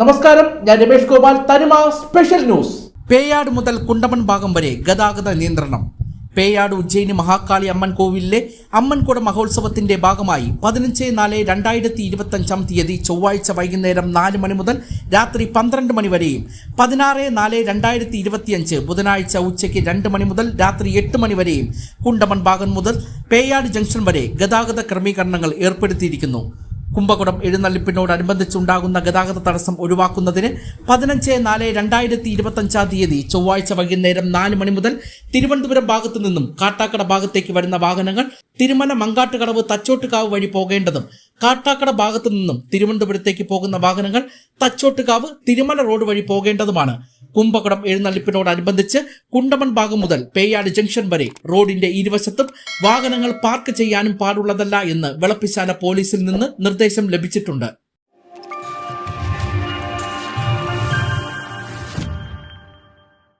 നമസ്കാരം ഞാൻ രമേഷ് ഗോപാൽ തനിമ സ്പെഷ്യൽ ന്യൂസ്. പേയാട് മുതൽ കുണ്ടമൺ ഭാഗം വരെ ഗതാഗത നിയന്ത്രണം. പേയാട് ഉജ്ജയിനി മഹാകാളി അമ്മൻ കോവിലിലെ അമ്മൻകുട മഹോത്സവത്തിന്റെ ഭാഗമായി പതിനഞ്ച് നാല് രണ്ടായിരത്തി ഇരുപത്തി അഞ്ചാം തീയതി ചൊവ്വാഴ്ച വൈകുന്നേരം നാല് മണി മുതൽ രാത്രി പന്ത്രണ്ട് മണി വരെയും പതിനാറ് നാല് രണ്ടായിരത്തി ഇരുപത്തിയഞ്ച് ബുധനാഴ്ച ഉച്ചയ്ക്ക് രണ്ട് മണി മുതൽ രാത്രി എട്ട് മണി വരെയും കുണ്ടമൺ ഭാഗം മുതൽ പേയാട് ജംഗ്ഷൻ വരെ ഗതാഗത ക്രമീകരണങ്ങൾ ഏർപ്പെടുത്തിയിരിക്കുന്നു. കുംഭകുടം എഴുന്നള്ളിപ്പിനോടനുബന്ധിച്ചുണ്ടാകുന്ന ഗതാഗത തടസ്സം ഒഴിവാക്കുന്നതിന് പതിനഞ്ച് നാല് രണ്ടായിരത്തി ഇരുപത്തഞ്ചാം തീയതി ചൊവ്വാഴ്ച വൈകുന്നേരം നാല് മണി മുതൽ തിരുവനന്തപുരം ഭാഗത്തു നിന്നും കാട്ടാക്കട ഭാഗത്തേക്ക് വരുന്ന വാഹനങ്ങൾ തിരുമല മങ്കാട്ടുകടവ് തച്ചോട്ടുകാവ് വഴി പോകേണ്ടതും കാട്ടാക്കട ഭാഗത്തു നിന്നും തിരുവനന്തപുരത്തേക്ക് പോകുന്ന വാഹനങ്ങൾ തച്ചോട്ടുകാവ് തിരുമല റോഡ് വഴി പോകേണ്ടതുമാണ്. കുംഭകുടം എഴുന്നള്ളിപ്പിനോടനുബന്ധിച്ച് കുണ്ടമൺ ഭാഗം മുതൽ പേയാട് ജംഗ്ഷൻ വരെ റോഡിന്റെ ഇരുവശത്തും വാഹനങ്ങൾ പാർക്ക് ചെയ്യാനും പാടുള്ളതല്ല എന്ന് വെളപ്പിശാല പോലീസിൽ നിന്ന് നിർദ്ദേശം ലഭിച്ചിട്ടുണ്ട്.